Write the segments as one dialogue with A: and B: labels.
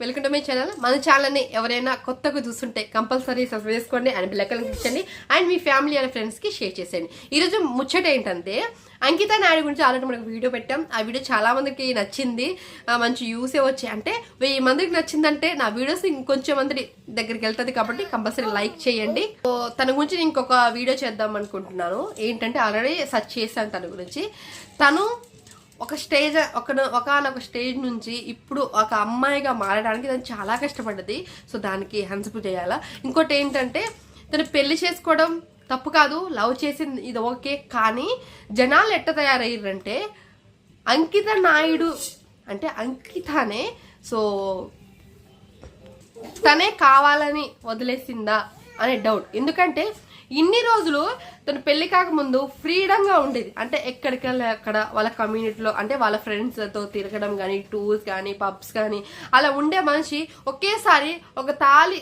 A: Welcome to my channel మన ఛానల్ని ఎవరైనా కొత్తగా చూస్తుంటే కంపల్సరీ సబ్స్క్రైబ్ చేసుకోండి అండ్ బిల్లకలు ఇచ్చండి అండ్ మీ ఫ్యామిలీ అండ్ ఫ్రెండ్స్కి షేర్ చేసేయండి. ఈరోజు ముచ్చట ఏంటంటే అంకిత నాయుడు గురించి ఆల్రెడీ మనకు వీడియో పెట్టాం. ఆ వీడియో చాలా మందికి నచ్చింది. మంచి యూసే వచ్చాయి. అంటే వెయ్యి మందికి నచ్చిందంటే నా వీడియోస్ ఇంకొంచెం మంది దగ్గరికి వెళ్తుంది కాబట్టి కంపల్సరీ లైక్ చేయండి. తన గురించి నేను ఇంకొక వీడియో చేద్దాం అనుకుంటున్నాను. ఏంటంటే ఆల్రెడీ సెర్చ్ చేశాను తన గురించి. తను ఒక స్టేజ్ ఒక ఒకనొక స్టేజ్ నుంచి ఇప్పుడు ఒక అమ్మాయిగా మారడానికి తను చాలా కష్టపడ్డది. సో దానికి హెన్సప్ చేయాలా? ఇంకోటి ఏంటంటే తను పెళ్ళి చేసుకోవడం తప్పు కాదు. లవ్ చేసింది ఇది ఓకే. కానీ జనాలు ఎట్ట తయారయ్యారంటే అంకిత నాయుడు అంటే అంకితనే సో తనే కావాలని వదిలేసిందా అనే డౌట్ ఎందుకంటే ఇన్ని రోజులు తను పెళ్ళి కాకముందు ఫ్రీడంగా ఉండేది. అంటే ఎక్కడికి అక్కడ వాళ్ళ కమ్యూనిటీలో అంటే వాళ్ళ ఫ్రెండ్స్తో తిరగడం కానీ టూర్స్ కానీ పబ్స్ కానీ అలా ఉండే మనిషి ఒకేసారి ఒక తాళి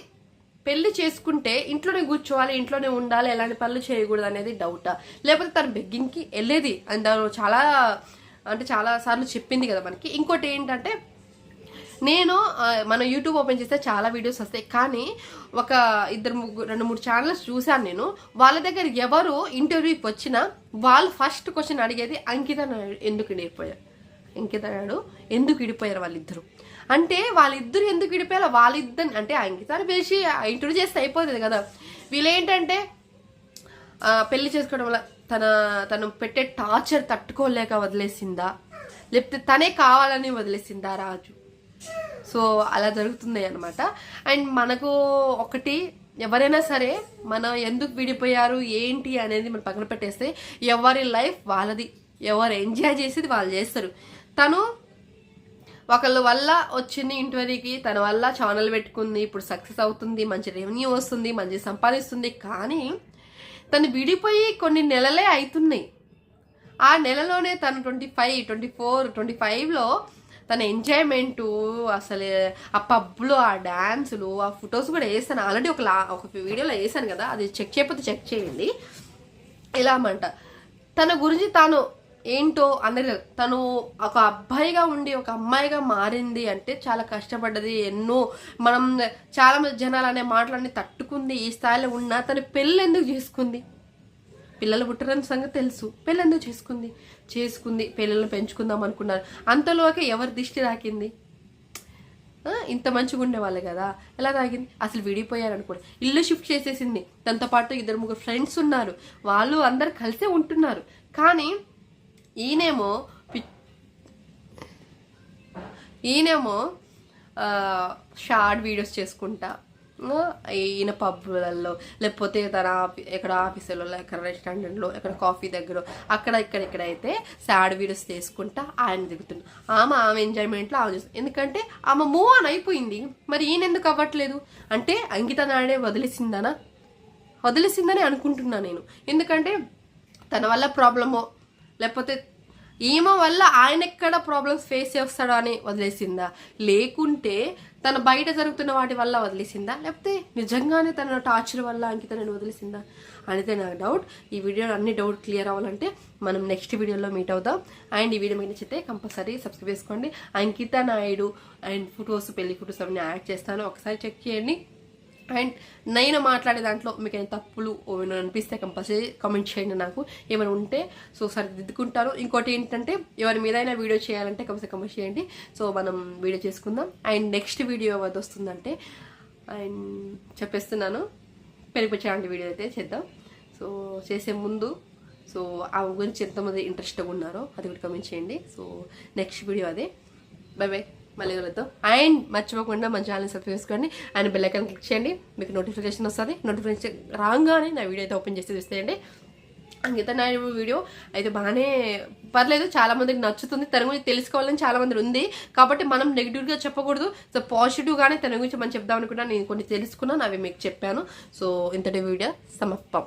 A: పెళ్ళి చేసుకుంటే ఇంట్లోనే కూర్చోవాలి ఇంట్లోనే ఉండాలి ఎలాంటి పనులు చేయకూడదు అనేది డౌటా లేకపోతే తను బెగ్గింగ్కి వెళ్ళేది. అండ్ తను చాలా అంటే చాలా సార్లు చెప్పింది కదా మనకి. ఇంకోటి ఏంటంటే నేను మన యూట్యూబ్ ఓపెన్ చేస్తే చాలా వీడియోస్ వస్తాయి. కానీ ఒక ఇద్దరు ముగ్గురు రెండు మూడు ఛానల్స్ చూశాను నేను. వాళ్ళ దగ్గర ఎవరు ఇంటర్వ్యూకి వచ్చినా వాళ్ళు ఫస్ట్ క్వశ్చన్ అడిగేది అంకిత ఎందుకు ఇడిపోయారు అంకిత నాయుడు ఎందుకు ఇడిపోయారు వాళ్ళిద్దరు? అంటే వాళ్ళిద్దరు ఎందుకు ఇడిపోయారు వాళ్ళిద్దరు అంటే అంకితాన్ని పిలిచి ఇంటర్వ్యూ చేస్తే అయిపోతుంది కదా. వీళ్ళు ఏంటంటే పెళ్ళి చేసుకోవడం వల్ల తన తను పెట్టే టార్చర్ తట్టుకోలేక వదిలేసిందా? లేకపోతే తనే కావాలని వదిలేసిందా రాజు? సో అలా జరుగుతున్నాయి అనమాట అండ్ మనకు ఒకటి ఎవరైనా సరే మనం ఎందుకు విడిపోయారు ఏంటి అనేది మనం పక్కన పెట్టేస్తే ఎవరి లైఫ్ వాళ్ళది ఎవరు ఎంజాయ్ చేసేది వాళ్ళు చేస్తారు. తను ఒకళ్ళ వల్ల వచ్చింది ఇంటర్వ్యూకి తన వల్ల ఛానల్ పెట్టుకుంది ఇప్పుడు సక్సెస్ అవుతుంది మంచి రెవెన్యూ వస్తుంది మంచి సంపాదిస్తుంది కానీ తను విడిపోయి కొన్ని నెలలే అవుతున్నాయి. ఆ నెలలోనే తను twenty five twenty four twenty ఫైవ్లో తన ఎంజాయ్మెంటు అసలు ఆ పబ్లో ఆ డ్యాన్సులు ఆ ఫొటోస్ కూడా వేసాను ఆల్రెడీ ఒక లా ఒక వీడియోలో వేసాను కదా అది చెక్ చేయకపోతే చెక్ చేయండి. ఇలా అన్నమాట. తన గురించి తాను ఏంటో అందరి తను ఒక అబ్బాయిగా ఉండి ఒక అమ్మాయిగా మారింది అంటే చాలా కష్టపడ్డది. ఎన్నో మనం చాలా మంది జనాలు అనే మాటలన్నీ తట్టుకుంది ఈ స్థాయిలో ఉన్నా తను పెళ్ళి ఎందుకు చేసుకుంది? పిల్లలు పుట్టరని సంగతి తెలుసు. పెళ్ళెందుకు చేసుకుంది? చేసుకుంది పిల్లల్ని పెంచుకుందాం అనుకున్నారు. అంతలోకే ఎవరి దిష్టి రాకింది ఇంత మంచిగా ఉండేవాళ్ళు కదా. ఎలా తాగింది అసలు విడిపోయారు అనుకోండి ఇల్లు షిఫ్ట్ చేసేసింది. తనతో పాటు ఇద్దరు ముగ్గురు ఫ్రెండ్స్ ఉన్నారు. వాళ్ళు అందరు కలిసే ఉంటున్నారు. కానీ ఈయనేమో ఈయనేమో షార్ట్ వీడియోస్ చేసుకుంటా. ఈయన పబ్లలో లేకపోతే తన ఆఫీ ఎక్కడ ఆఫీసులలో ఎక్కడ రెస్టారెంట్లో ఎక్కడ కాఫీ దగ్గర అక్కడ ఇక్కడ ఇక్కడ అయితే సాడ్ వీడియోస్ తీసుకుంటా ఆయన దిగుతుంది. ఆమె ఆమె ఎంజాయ్మెంట్లో ఆమె చూస్తుంది. ఎందుకంటే ఆమె మూవ్ ఆన్ అయిపోయింది. మరి ఈయన ఎందుకు అవ్వట్లేదు? అంటే అంకిత నాడే వదిలేసిందనా? వదిలేసిందని అనుకుంటున్నా నేను. ఎందుకంటే తన వల్ల ప్రాబ్లమో లేకపోతే ఈమె వల్ల ఆయన ఎక్కడ ప్రాబ్లమ్స్ ఫేస్ చేస్తాడో అని వదిలేసిందా? లేకుంటే తన బయట జరుగుతున్న వాటి వల్ల వదిలేసిందా? లేకపోతే నిజంగానే తన టార్చర్ వల్ల అంకిత నేను వదిలేసిందా? అనేది నాకు డౌట్ ఈ వీడియో అన్ని డౌట్ క్లియర్ అవ్వాలంటే మనం నెక్స్ట్ వీడియోలో మీట్ అవుదాం. అండ్ ఈ వీడియో మీకు నచ్చితే కంపల్సరీ సబ్స్క్రైబ్ చేసుకోండి. అంకిత నాయుడు అండ్ ఫొటోస్ పెళ్ళి ఫొటోస్ అవన్నీ యాడ్ చేస్తాను. ఒకసారి చెక్ చేయండి. అండ్ నేను మాట్లాడే దాంట్లో మీకు ఏమైనా తప్పులు అనిపిస్తే కంపల్సరీ కమెంట్ చేయండి నాకు. ఏమైనా ఉంటే సో సరిదిద్దుకుంటాను ఇంకోటి ఏంటంటే ఎవరి మీదైనా వీడియో చేయాలంటే కంపల్సరీ కమెంట్ చేయండి. సో మనం వీడియో చేసుకుందాం. అండ్ నెక్స్ట్ వీడియో అది వస్తుందంటే అండ్ చెప్పేస్తున్నాను. పెరిగిపోయాలంటి వీడియో అయితే చేద్దాం. సో చేసే ముందు సో ఆ గురించి ఎంతమంది ఇంట్రెస్ట్గా ఉన్నారో అది కూడా కమెంట్ చేయండి. సో నెక్స్ట్ వీడియో అదే. బై బై మళ్ళీ కలుద్దాం అండ్ మర్చిపోకుండా మన ఛానల్ సబ్స్క్రైబ్ చేసుకోండి. అండ్ బెల్లైకాన్ క్లిక్ చేయండి. మీకు నోటిఫికేషన్ వస్తుంది. నోటిఫికేషన్ రాగానే నా వీడియో అయితే ఓపెన్ చేసి చూసేయండి అంకిత నాయుడు వీడియో అయితే బాగానే పర్లేదు చాలా మందికి నచ్చుతుంది. తన గురించి తెలుసుకోవాలని చాలా మంది ఉంది. కాబట్టి మనం నెగిటివ్గా చెప్పకూడదు. సో పాజిటివ్గానే తన గురించి మనం చెప్దాం అనుకున్నా నేను కొన్ని తెలుసుకున్నాను అవి మీకు చెప్పాను. సో ఇంతటి వీడియో సమర్పం